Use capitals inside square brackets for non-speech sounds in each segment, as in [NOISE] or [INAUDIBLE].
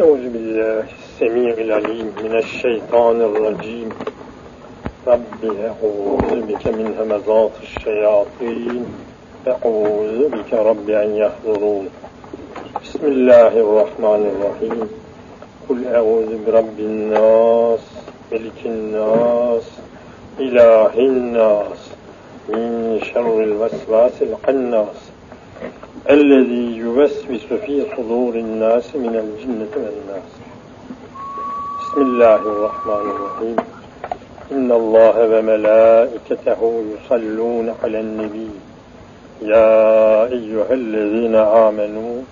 أعوذ بالله السميع العليم من الشيطان الرجيم. رب أعوذ بك من همزات الشياطين. أعوذ بك رب أن يحضرون. بسم الله الرحمن الرحيم. قل أعوذ برب الناس ملك الناس إله الناس من شر الوسواس القناس. الذي يوسوس في صدور الناس من الجنة والناس. بسم الله الرحمن الرحيم. إن الله وملائكته يصلون على النبي. يا أيها الذين آمنوا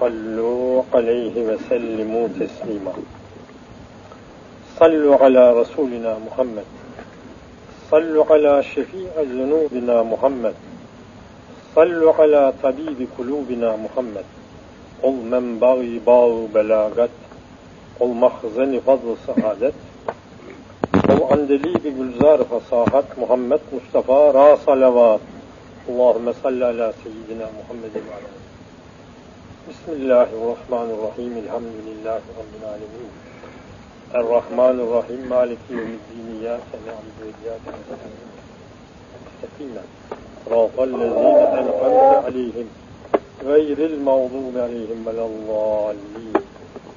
صلوا عليه وسلموا تسليما. صلوا على رسولنا محمد. صلوا على شفيع ذنوبنا محمد. صلوا على طبيب قلوبنا محمد قل من بغي باغ بلاغت قل مخزن فضل سعادت قل عندلي بگلزار فصاحت محمد مصطفى را صلوات اللهم صل على سيدنا محمد وعلى بسم الله الرحمن الرحيم الحمد لله رب العالمين. الرحمن الرحيم مالك يوم الدين إياك نعبد وإياك نستعين. صراط الذين أنعمت عليهم غير المغضوب عليهم ولا الضالين.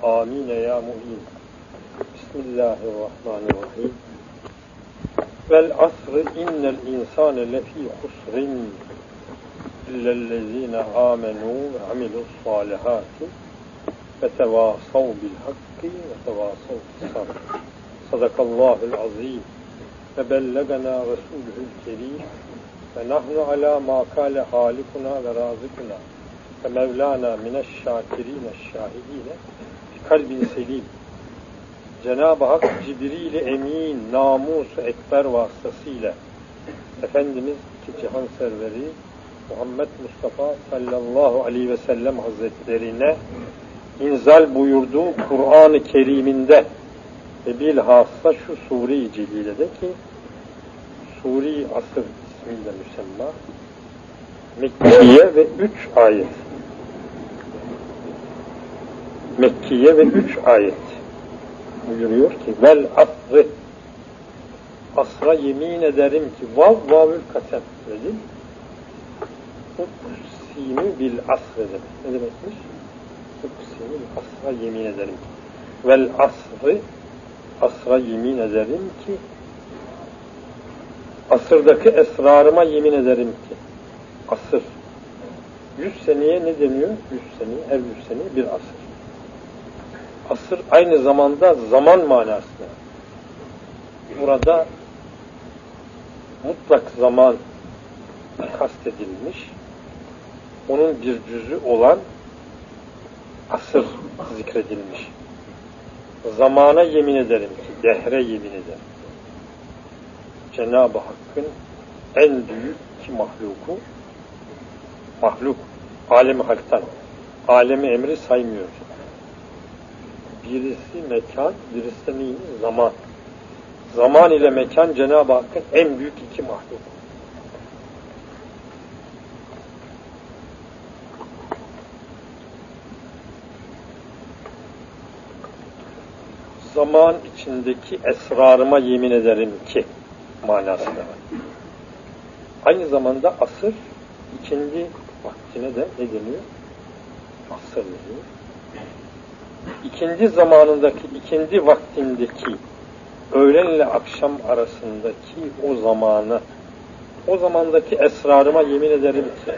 آمين يا مؤمن. بسم الله الرحمن الرحيم. والعصر إن الإنسان لفي خسر إلا الذين آمنوا وعملوا الصالحات فتواصوا بالحق وتواصوا بالصبر. صدق الله العظيم. فبلغنا رسوله الكريم Ve nahnu ala makale halikuna ve razıkuna ve mevlana mineşşakirine şahidine kalbin selim. Cenab-ı Hak Cibril-i Emin namus ekber vasıtasıyla Efendimiz ki cihan serveri Muhammed Mustafa sallallahu aleyhi ve sellem hazretlerine inzal buyurduğu Kur'an-ı Kerim'inde ve bilhassa şu sure-i celilede ki sure asır ismiyle müsemma Mekkiye ve üç ayet. Mekkiye ve üç ayet. Buyuruyor ki vel asrı asra yemin ederim ki vav vavül kasem. dedim uksimi bil asrı demek. Ne demekmiş? Uksimi bil asra yemin ederim ki. Vel asrı asra yemin ederim ki asırdaki esrarıma yemin ederim ki asır yüz seneye ne deniyor? Yüz seneye, her yüz seneye bir asır asır aynı zamanda zaman manasına. Burada mutlak zaman kastedilmiş. Onun bir cüzü olan asır zikredilmiş. Zamana yemin ederim ki, dehre yemin ederim. Cenab-ı Hakk'ın en büyük ki mahluku, mahluk, alemi halktan, alemi emri saymıyoruz birisi mekan, birisi de neymiş? Zaman. Zaman ile mekan Cenab-ı Hakk'ın en büyük iki mahluk. Zaman içindeki esrarıma yemin ederim ki manasında var. Aynı zamanda asır ikindi vaktine de ne deniyor? Asır deniyor ikindi zamanındaki, ikindi vaktindeki öğlen ile akşam arasındaki o zamanı, o zamandaki esrarıma yemin ederim ki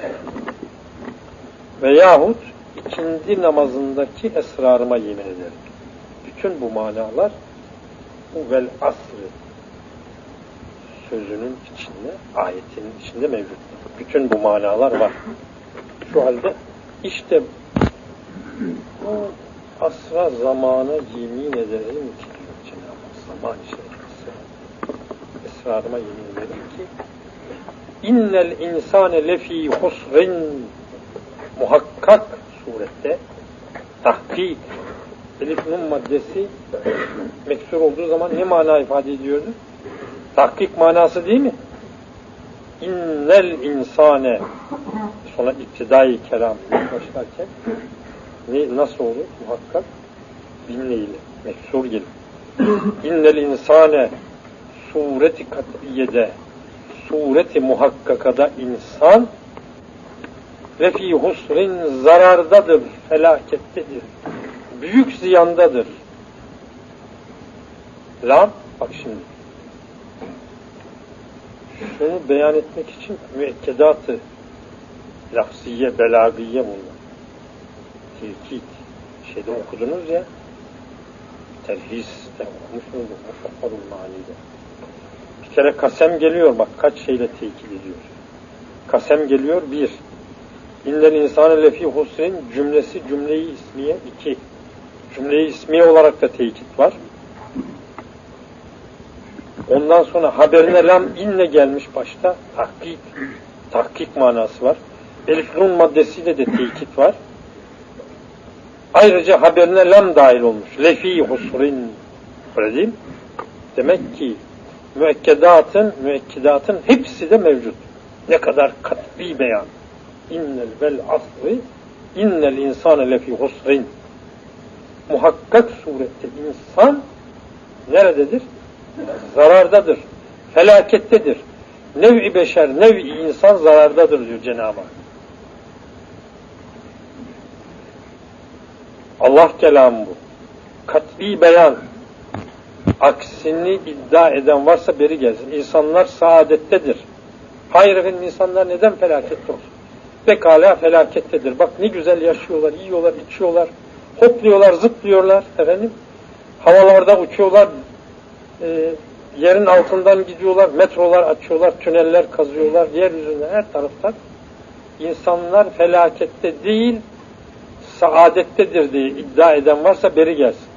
veyahut ikindi namazındaki esrarıma yemin ederim. Bütün bu manalar bu vel asrı sözünün içinde, ayetinin içinde mevcut. Bütün bu manalar var. Şu halde işte bu asra zamana yemin ederim ki diyor Cenab-ı Hak zaman içerisinde. Esrarıma yemin ederim ki innel insane lefî husrin muhakkak surette tahkik elif nun maddesi meksur olduğu zaman ne mana ifade ediyordu? Tahkik manası değil mi? İnnel insane sonra iktidai kelam başlarken ne, nasıl olur muhakkak? binle ile meksur gelir. İnnel insane sureti katiyede sureti muhakkakada insan ve fi husrin zarardadır, felakettedir. Büyük ziyandadır. Lam, bak şimdi. Şunu beyan etmek için müekkedatı lafziye, belagiye bunlar. Tilkit. Şeyde okudunuz ya. Terhiste okumuş muyduk? Mufakkarul manide. Bir kere kasem geliyor bak kaç şeyle tekit ediyor. Kasem geliyor bir. İnnel insane lefi husrin cümlesi cümleyi ismiye iki. Cümleyi ismiye olarak da tekit var. Ondan sonra haberine lam inle gelmiş başta. Tahkik. Tahkik manası var. Elif nun maddesiyle de tekit var. Ayrıca haberine lam dahil olmuş. Lefi husrin. Öyle değil? Demek ki müekkedatın, müekkedatın hepsi de mevcut. Ne kadar katbi beyan. İnnel vel asri innel insane lefi husrin. Muhakkak surette insan nerededir? Zarardadır. Felakettedir. Nev-i beşer, nev-i insan zarardadır diyor Cenab-ı Hak. Allah kelamı bu. Kat'i beyan. Aksini iddia eden varsa beri gelsin. İnsanlar saadettedir. Hayır efendim insanlar neden felakette olsun? Pekala felakettedir. Bak ne güzel yaşıyorlar, yiyorlar, içiyorlar, hopluyorlar, zıplıyorlar efendim. Havalarda uçuyorlar, e, yerin altından gidiyorlar, metrolar açıyorlar, tüneller kazıyorlar, yeryüzünde her taraftan. İnsanlar felakette değil, saadettedir diye iddia eden varsa beri gelsin.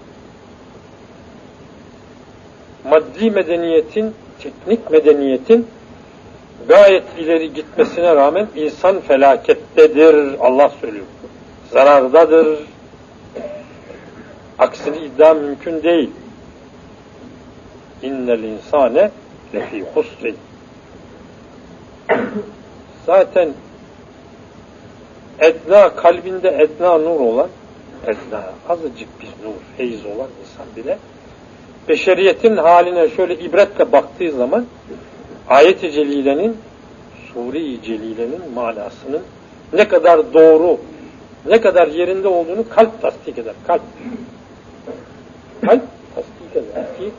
Maddi medeniyetin, teknik medeniyetin gayet ileri gitmesine rağmen insan felakettedir. Allah söylüyor. Zarardadır. Aksini iddia mümkün değil. İnnel insane lefi husrin. Zaten etna kalbinde etna nur olan etna azıcık bir nur, feyiz olan insan bile beşeriyetin haline şöyle ibretle baktığı zaman ayet-i celilenin sure-i celilenin manasının ne kadar doğru, ne kadar yerinde olduğunu kalp tasdik eder. Kalp. Kalp tasdik eder ki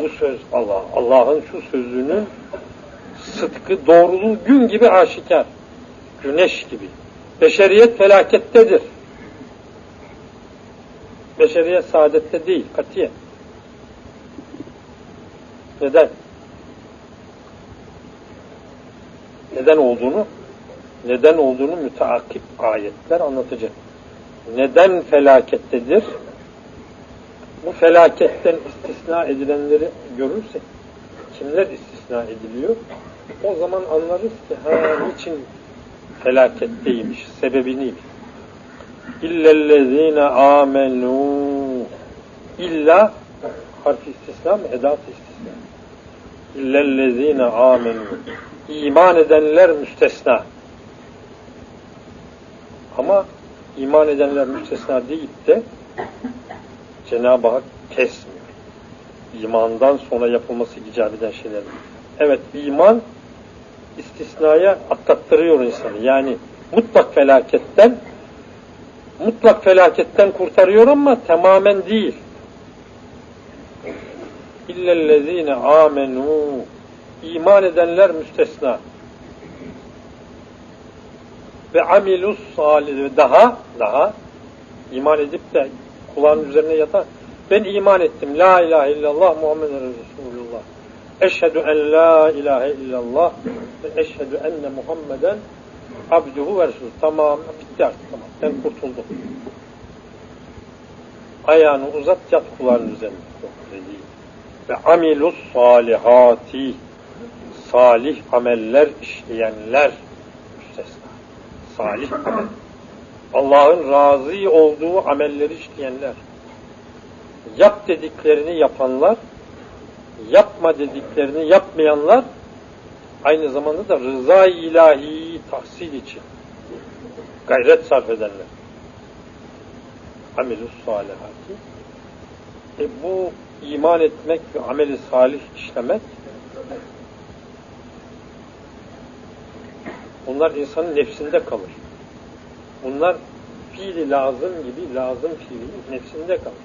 bu söz Allah. Allah'ın şu sözünün sıdkı, doğruluğu gün gibi aşikar. Güneş gibi. Beşeriyet felakettedir. Beşeriyet saadette değil, katiyen. Neden? Neden olduğunu neden olduğunu müteakip ayetler anlatacak. Neden felakettedir? Bu felaketten istisna edilenleri görürsek kimler istisna ediliyor? O zaman anlarız ki ha niçin felaketteymiş, sebebini İllellezine amenu illa harfi istisna mı? Edat istisna. İllellezine amenu iman edenler müstesna. Ama iman edenler müstesna deyip de Cenab-ı Hak kesmiyor. İmandan sonra yapılması icap eden şeyler. Evet iman istisnaya atlattırıyor insanı. Yani mutlak felaketten mutlak felaketten kurtarıyor ama tamamen değil. İllellezine amenu iman edenler müstesna. Ve amilus salih daha daha iman edip de kulağın üzerine yatan ben iman ettim. La ilahe illallah Muhammed Resulullah. Eşhedü en la ilahe illallah ve eşhedü enne Muhammeden abduhu ve resulü. Tamam bitti artık tamam. Ben kurtuldum. Ayağını uzat yat kulağın üzerine. Ve amilus salihati salih ameller işleyenler müstesna. Salih amel. Allah'ın razı olduğu amelleri işleyenler. Yap dediklerini yapanlar, yapma dediklerini yapmayanlar, aynı zamanda da rıza ilahi tahsil için gayret sarf edenler. Amelus salihati E bu iman etmek ve ameli salih işlemek bunlar insanın nefsinde kalır. Bunlar fiili lazım gibi lazım fiili nefsinde kalır.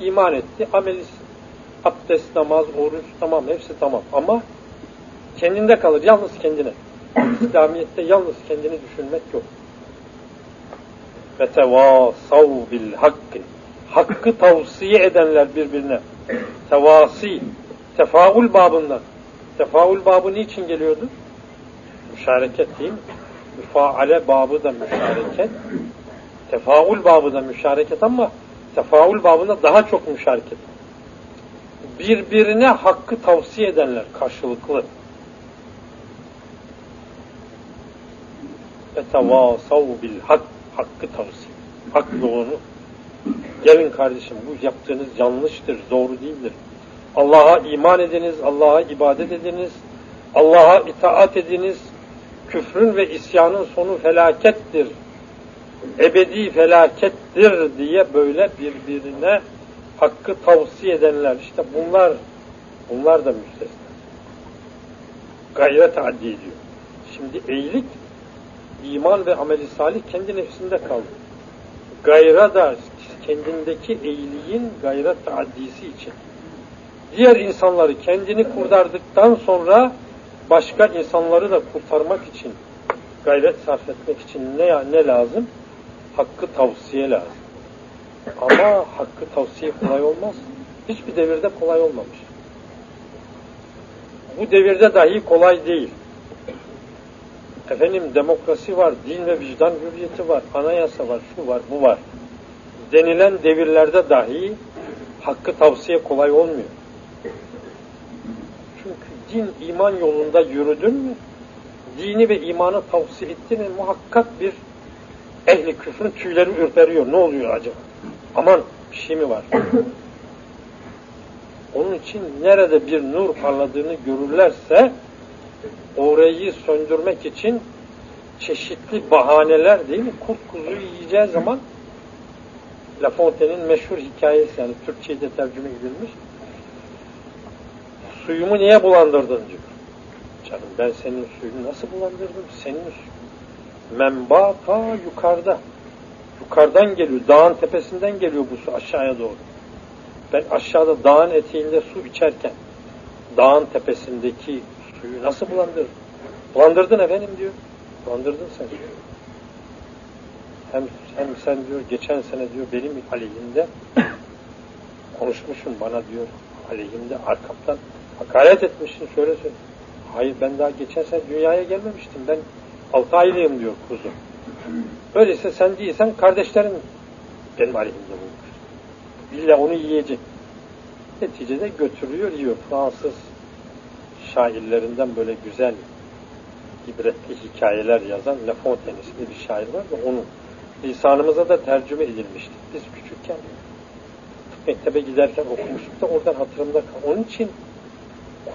İman etti, ameli abdest, namaz, oruç tamam hepsi tamam ama kendinde kalır, yalnız kendine. [CLEARS THROAT] İslamiyet'te yalnız kendini düşünmek yok. Ve tevasav bil hakkı. Hakkı tavsiye edenler birbirine. Tevasi. Tefaul babından. Tefaul babı niçin geliyordu? Müşareket değil mi? Müfaale babı da müşareket. Tefaul babı da müşareket ama tefaul babında daha çok müşareket. Birbirine hakkı tavsiye edenler karşılıklı. Etevâsav bil hak, hakkı tavsiye. Hak yolunu. Gelin kardeşim bu yaptığınız yanlıştır, doğru değildir. Allah'a iman ediniz, Allah'a ibadet ediniz, Allah'a itaat ediniz. Küfrün ve isyanın sonu felakettir. Ebedi felakettir diye böyle birbirine hakkı tavsiye edenler. işte bunlar, bunlar da müstesna. Gayret addi ediyor. Şimdi eğilik iman ve ameli salih kendi nefsinde kaldı. Gayra da kendindeki eğiliğin gayret taaddisi için. Diğer insanları kendini kurtardıktan sonra başka insanları da kurtarmak için gayret sarf etmek için ne, ne lazım? Hakkı tavsiye lazım. Ama hakkı tavsiye kolay olmaz. Hiçbir devirde kolay olmamış. Bu devirde dahi kolay değil. Efendim demokrasi var, din ve vicdan hürriyeti var, anayasa var, şu var, bu var. Denilen devirlerde dahi hakkı tavsiye kolay olmuyor. Din iman yolunda yürüdün mü, dini ve imanı tavsiye ettin mi muhakkak bir ehli küfrün tüyleri ürperiyor. Ne oluyor acaba? Aman bir şey mi var? [LAUGHS] Onun için nerede bir nur parladığını görürlerse orayı söndürmek için çeşitli bahaneler değil mi? Kurt kuzuyu yiyeceği zaman La Fontaine'in meşhur hikayesi yani Türkçe'ye de tercüme edilmiş. Suyumu niye bulandırdın diyor. Canım ben senin suyunu nasıl bulandırdım? Senin suyun. Menba ta yukarıda. Yukarıdan geliyor. Dağın tepesinden geliyor bu su aşağıya doğru. Ben aşağıda dağın eteğinde su içerken dağın tepesindeki suyu nasıl bulandırdın? Bulandırdın efendim diyor. Bulandırdın sen. Hem, hem sen diyor geçen sene diyor benim aleyhimde konuşmuşsun bana diyor aleyhimde arkamdan hakaret etmişsin şöyle. Hayır ben daha geçen sene dünyaya gelmemiştim. Ben altı aylıyım diyor kuzum. Öyleyse sen değilsen kardeşlerin benim aleyhimde bulmuş. İlla onu yiyecek. Neticede götürüyor yiyor. Fransız şairlerinden böyle güzel ibretli hikayeler yazan La Fontaine isimli bir şair var da onun lisanımıza da tercüme edilmişti. Biz küçükken mektebe giderken okumuştuk da oradan hatırımda kal. Onun için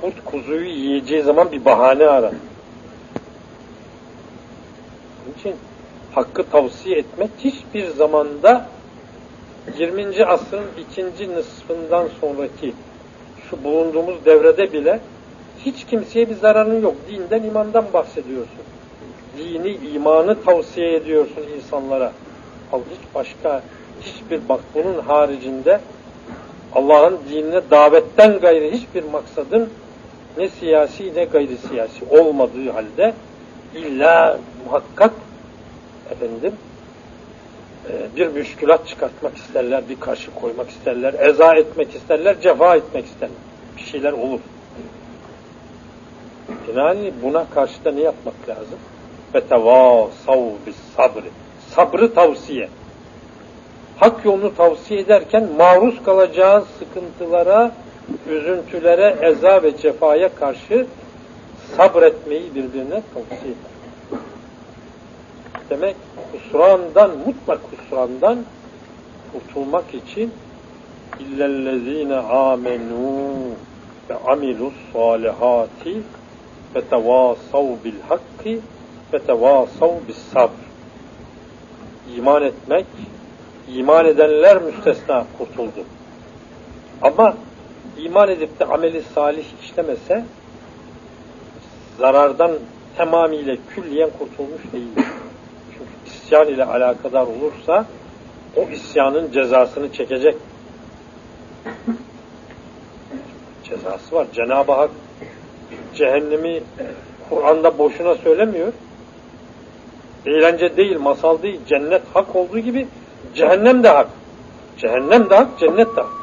kurt kuzuyu yiyeceği zaman bir bahane arar. Onun için hakkı tavsiye etmek hiçbir zamanda 20. asrın ikinci nısfından sonraki şu bulunduğumuz devrede bile hiç kimseye bir zararın yok. Dinden, imandan bahsediyorsun. Dini, imanı tavsiye ediyorsun insanlara. Al hiç başka, hiçbir bak bunun haricinde Allah'ın dinine davetten gayrı hiçbir maksadın ne siyasi ne gayri siyasi olmadığı halde illa muhakkak efendim e, bir müşkülat çıkartmak isterler, bir karşı koymak isterler, eza etmek isterler, cefa etmek isterler. Bir şeyler olur. Yani buna karşı da ne yapmak lazım? Ve tevasav bis sabri. Sabrı tavsiye. Hak yolunu tavsiye ederken maruz kalacağın sıkıntılara, üzüntülere, eza ve cefaya karşı sabretmeyi birbirine tavsiye eder. Demek husrandan, mutlak husrandan kurtulmak için illellezine amenu ve amilus salihati ve tevasav bil hakki ve tevasav bis sabr. İman etmek, iman edenler müstesna kurtuldu. Ama iman edip de ameli salih işlemese zarardan tamamıyla külliyen kurtulmuş değil. Çünkü isyan ile alakadar olursa o isyanın cezasını çekecek. Cezası var. Cenab-ı Hak cehennemi Kur'an'da boşuna söylemiyor. Eğlence değil, masal değil. Cennet hak olduğu gibi cehennem de hak. Cehennem de hak, cennet de hak.